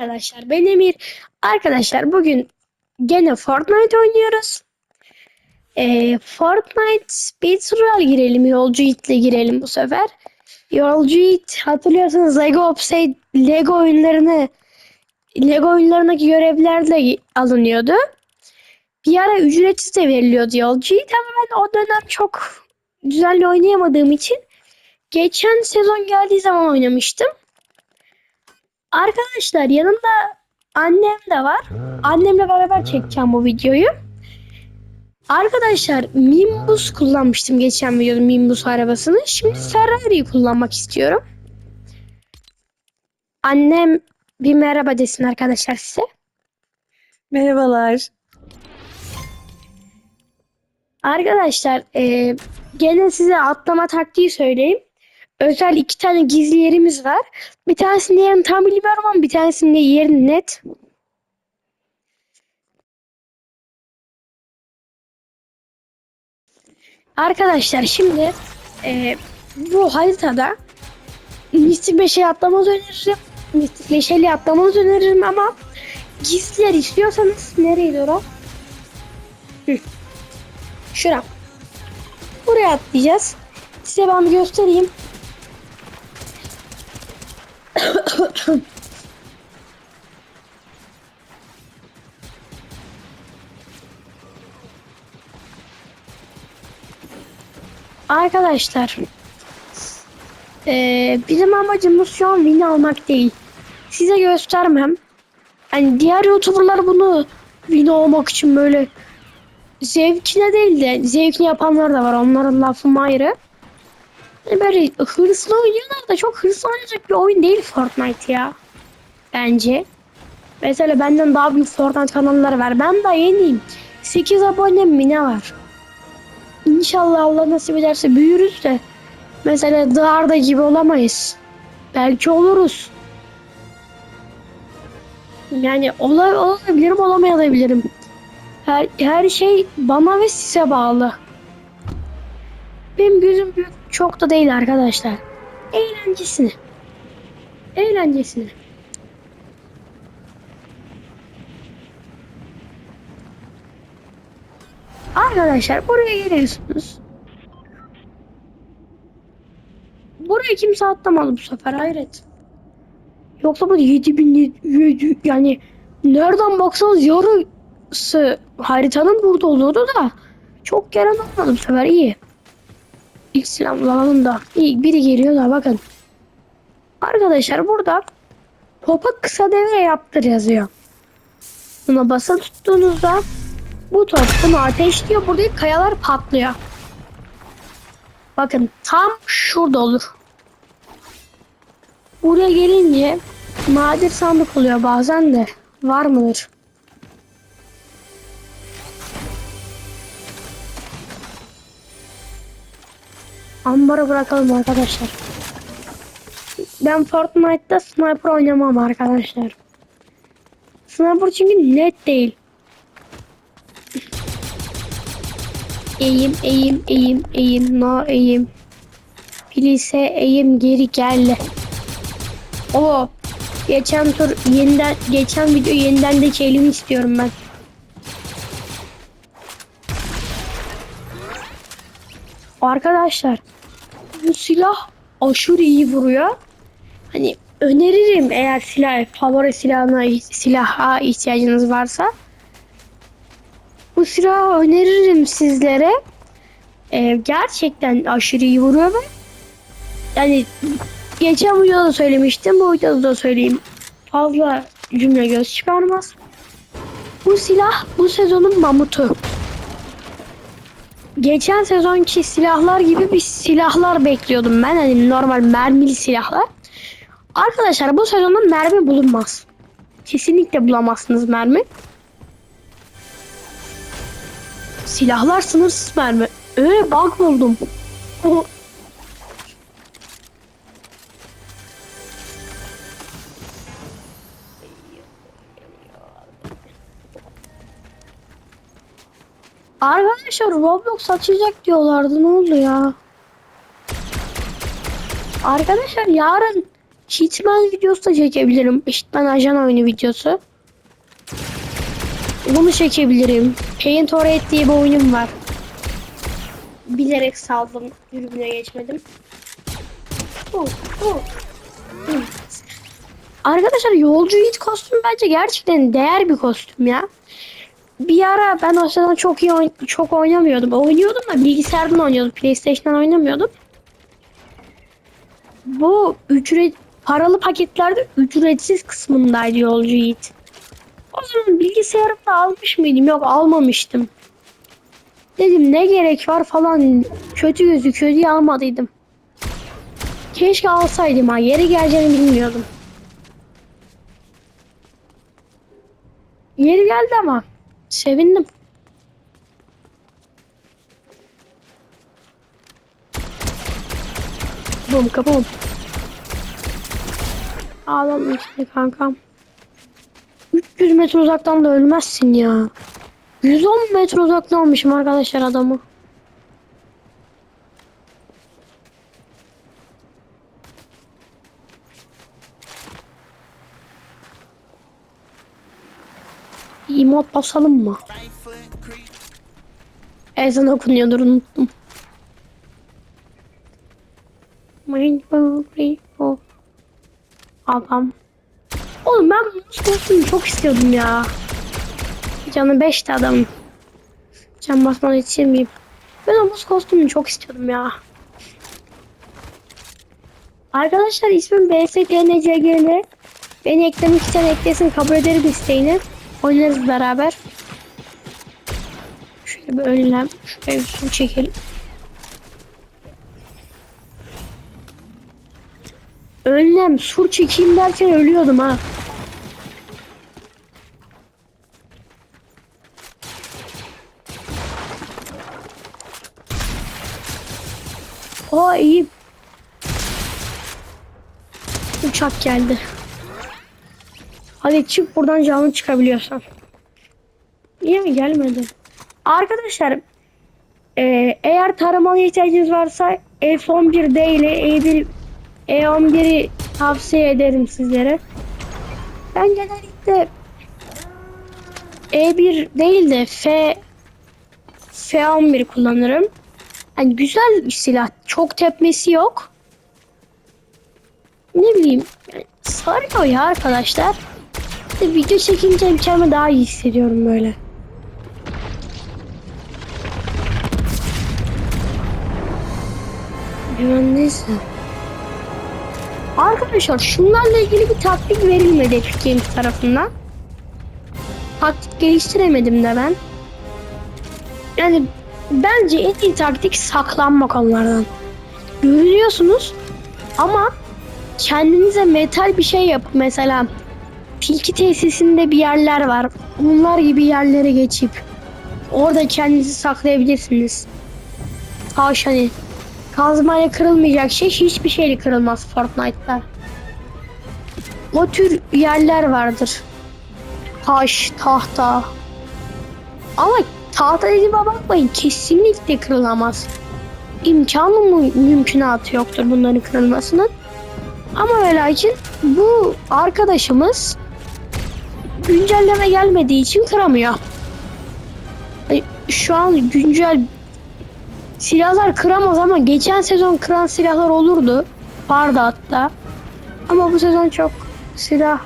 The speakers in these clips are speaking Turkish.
Arkadaşlar ben Emir. Arkadaşlar bugün gene Fortnite oynuyoruz. Ee, Fortnite Battle girelim. Yolcu Yiğit'le girelim bu sefer. Yolcu Yiğit hatırlıyorsanız Lego Upside Lego oyunlarını Lego oyunlarındaki görevlerle alınıyordu. Bir ara ücretsiz de veriliyordu Yolcu Yiğit ama ben o dönem çok düzenli oynayamadığım için geçen sezon geldiği zaman oynamıştım. Arkadaşlar yanımda annem de var. Annemle beraber çekeceğim bu videoyu. Arkadaşlar Nimbus kullanmıştım geçen videoda Nimbus arabasını. Şimdi Ferrari'yi kullanmak istiyorum. Annem bir merhaba desin arkadaşlar size. Merhabalar. Arkadaşlar e, gene size atlama taktiği söyleyeyim. Özel iki tane gizli yerimiz var. Bir tanesinin yerini tam bilmiyorum ama bir tanesinin de yerini net. Arkadaşlar şimdi e, bu haritada Mistik Beşeli atlamanızı öneririm. Mistik Beşeli atlamanızı öneririm ama gizli yer istiyorsanız nereydi o? Şura. Buraya atlayacağız. Size ben göstereyim. Arkadaşlar eee, bizim amacımız şu an win almak değil. Size göstermem. Hani diğer youtuberlar bunu win olmak için böyle zevkine değil de zevkini yapanlar da var. Onların lafı ayrı. Hani böyle hırslı oynuyorlar da çok hırslı oynayacak bir oyun değil Fortnite ya. Bence. Mesela benden daha büyük Fortnite kanalları var. Ben daha yeniyim. 8 abonem mi ne var? İnşallah Allah nasip ederse büyürüz de. Mesela Dağar'da gibi olamayız. Belki oluruz. Yani ola, olabilirim olamayabilirim. Her, her şey bana ve size bağlı. Benim gözüm büyük çok da değil arkadaşlar. Eğlencesine. Eğlencesine. Arkadaşlar buraya geliyorsunuz. Buraya kimse atlamadı bu sefer hayret. Yoksa bu 7000 yani nereden baksanız yarısı haritanın burada oluyordu da çok gelen olmadı bu sefer iyi. İlk silahlanalım da iyi biri geliyor da bakın. Arkadaşlar burada topa kısa devre yaptır yazıyor. Buna basa tuttuğunuzda bu top bunu ateşliyor. Buradaki kayalar patlıyor. Bakın tam şurada olur. Buraya gelince nadir sandık oluyor bazen de. Var mıdır? Ambara bırakalım arkadaşlar. Ben Fortnite'da sniper oynamam arkadaşlar. Sniper çünkü net değil. Eğim, eğim, eğim, eğim, no eğim. Please eğim geri gel. O geçen tur yeniden geçen video yeniden de çelim istiyorum ben. Arkadaşlar bu silah aşırı iyi vuruyor. Hani öneririm eğer silah favori silahına silaha ihtiyacınız varsa. Bu silahı öneririm sizlere. Ee, gerçekten aşırı iyi vuruyor ve yani geçen videoda söylemiştim bu videoda da söyleyeyim. Fazla cümle göz çıkarmaz. Bu silah bu sezonun mamutu. Geçen sezonki silahlar gibi bir silahlar bekliyordum ben. Hani normal mermili silahlar. Arkadaşlar bu sezonda mermi bulunmaz. Kesinlikle bulamazsınız mermi. Silahlar sınırsız mermi. Ee bug buldum. Arkadaşlar Roblox açacak diyorlardı ne oldu ya? Arkadaşlar yarın Hitman videosu da çekebilirim. Hitman ajan oyunu videosu. Bunu çekebilirim. Paint Raid diye bir oyunum var. Bilerek saldım. Dürbüne geçmedim. Oh, oh. Hı. Arkadaşlar yolcu Yiğit kostüm bence gerçekten değer bir kostüm ya. Bir ara ben sırada çok iyi oyn- çok oynamıyordum. Oynuyordum da bilgisayardan oynuyordum. PlayStation'dan oynamıyordum. Bu ücret paralı paketlerde ücretsiz kısmındaydı yolcu Yiğit. O zaman bilgisayarımda almış mıydım? Yok almamıştım. Dedim ne gerek var falan kötü gözüküyor diye almadıydım. Keşke alsaydım ha. Yeri geleceğini bilmiyordum. Yeri geldi ama. Sevindim. Bum kapım. Ağlam işte kankam. 300 metre uzaktan da ölmezsin ya. 110 metre uzaktan almışım arkadaşlar adamı. Emot basalım mı? Ezan okunuyordur unuttum. Adam. Oğlum ben bu kostümü çok istiyordum ya. Canı 5'ti adamın. Can basmadan yetişemeyeyim. Ben o buz kostümünü çok istiyordum ya. Arkadaşlar ismim BSTNCGL. Beni eklemek isteyen eklesin kabul ederim isteğini. Oynarız beraber. Şöyle bir önlem. Şuraya su çekelim. Önlem sur çekeyim derken ölüyordum ha. O iyi. Uçak geldi. Hadi çık buradan canlı çıkabiliyorsan. Niye mi gelmedi? Arkadaşlar e, eğer taramalı ihtiyacınız varsa F11D ile E1 E11'i tavsiye ederim sizlere. Ben genellikle E1 değil de F F11 kullanırım. Yani güzel bir silah. Çok tepmesi yok. Ne bileyim. Sarıyor ya arkadaşlar. De video çekince kendimi daha iyi hissediyorum böyle. Güvendeyse. Arkadaşlar şunlarla ilgili bir taktik verilmedi Epic Games tarafından. Taktik geliştiremedim de ben. Yani bence en iyi taktik saklanmak onlardan. Görünüyorsunuz ama kendinize metal bir şey yapıp mesela tilki tesisinde bir yerler var. Bunlar gibi yerlere geçip orada kendinizi saklayabilirsiniz. Taş hani kazmayla kırılmayacak şey hiçbir şeyle kırılmaz Fortnite'da. O tür yerler vardır. Taş, tahta. Ama tahta dediğime bakmayın kesinlikle kırılamaz. İmkanı mı mümkünatı yoktur bunların kırılmasının. Ama ve lakin bu arkadaşımız güncelleme gelmediği için kıramıyor. Şu an güncel silahlar kıramaz ama geçen sezon kıran silahlar olurdu. Vardı hatta. Ama bu sezon çok silah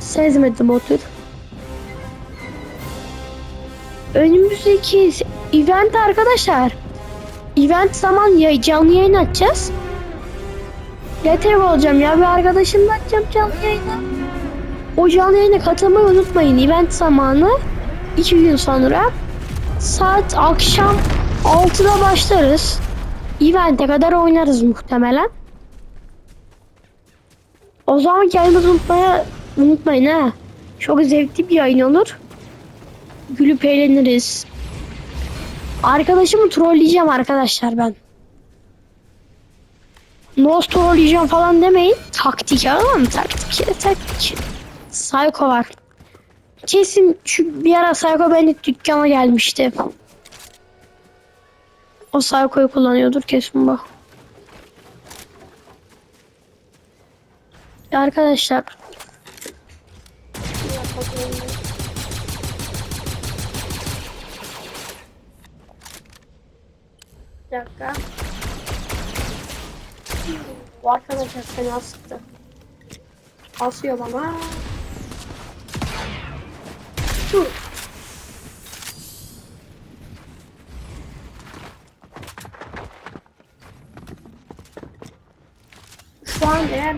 sezmedim o tür. Önümüzdeki event arkadaşlar. Event zaman ya canlı yayın açacağız. Yeter olacağım ya bir arkadaşımla açacağım canlı yayını. O canlı katılmayı unutmayın. Event zamanı 2 gün sonra saat akşam 6'da başlarız. Event'e kadar oynarız muhtemelen. O zaman yayınımızı unutmaya, unutmayın ha. Çok zevkli bir yayın olur. Gülüp eğleniriz. Arkadaşımı trolleyeceğim arkadaşlar ben. Nos trolleyeceğim falan demeyin. Taktik ama taktik taktik. Psycho var. Kesin şu bir ara Psycho benim dükkana gelmişti. O Psycho'yu kullanıyordur kesin bu. arkadaşlar. Bir dakika. Bu arkadaşlar fena sıktı. Asıyor bana. Şu an eğer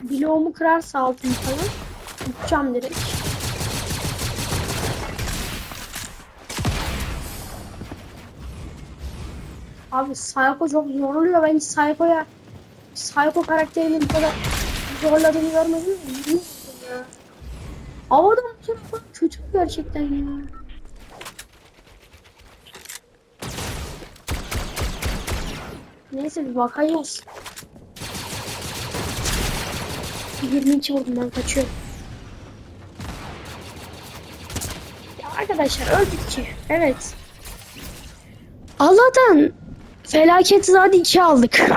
bloğumu kırarsa altın falan uçacağım direkt. Abi Psycho çok zorluyor. Ben hiç Psycho'ya Psycho karakterinin bu kadar zorladığını görmedim. Bilmiyorum ya. Havadan tarafa kötü gerçekten ya. Neyse bir bakacağız. 22 vurdum ben kaçıyorum. Ya arkadaşlar öldük ki. Evet. Allah'tan felaket zaten 2 aldık.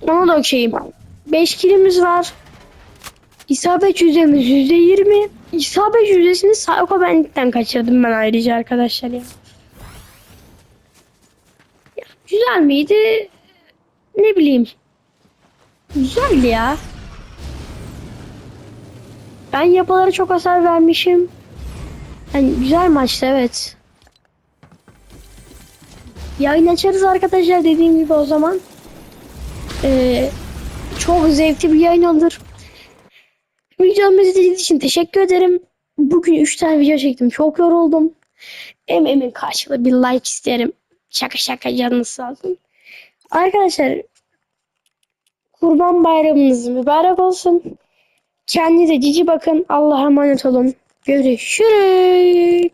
Ona da okeyim. 5 kilimiz var. İsabet yüzdemiz %20. İsabet yüzdesini Psycho Bandit'ten kaçırdım ben ayrıca arkadaşlar ya. ya. Güzel miydi? Ne bileyim. Güzeldi ya. Ben yapılara çok hasar vermişim. Yani güzel maçtı evet. Yayın açarız arkadaşlar dediğim gibi o zaman. Ee, çok zevkli bir yayın olur. Videomu izlediğiniz için teşekkür ederim. Bugün 3 tane video çektim. Çok yoruldum. Emeğimin karşılığı bir like isterim. Şaka şaka canınız sağ olsun. Arkadaşlar Kurban bayramınız mübarek olsun. Kendinize cici bakın. Allah'a emanet olun. Görüşürüz.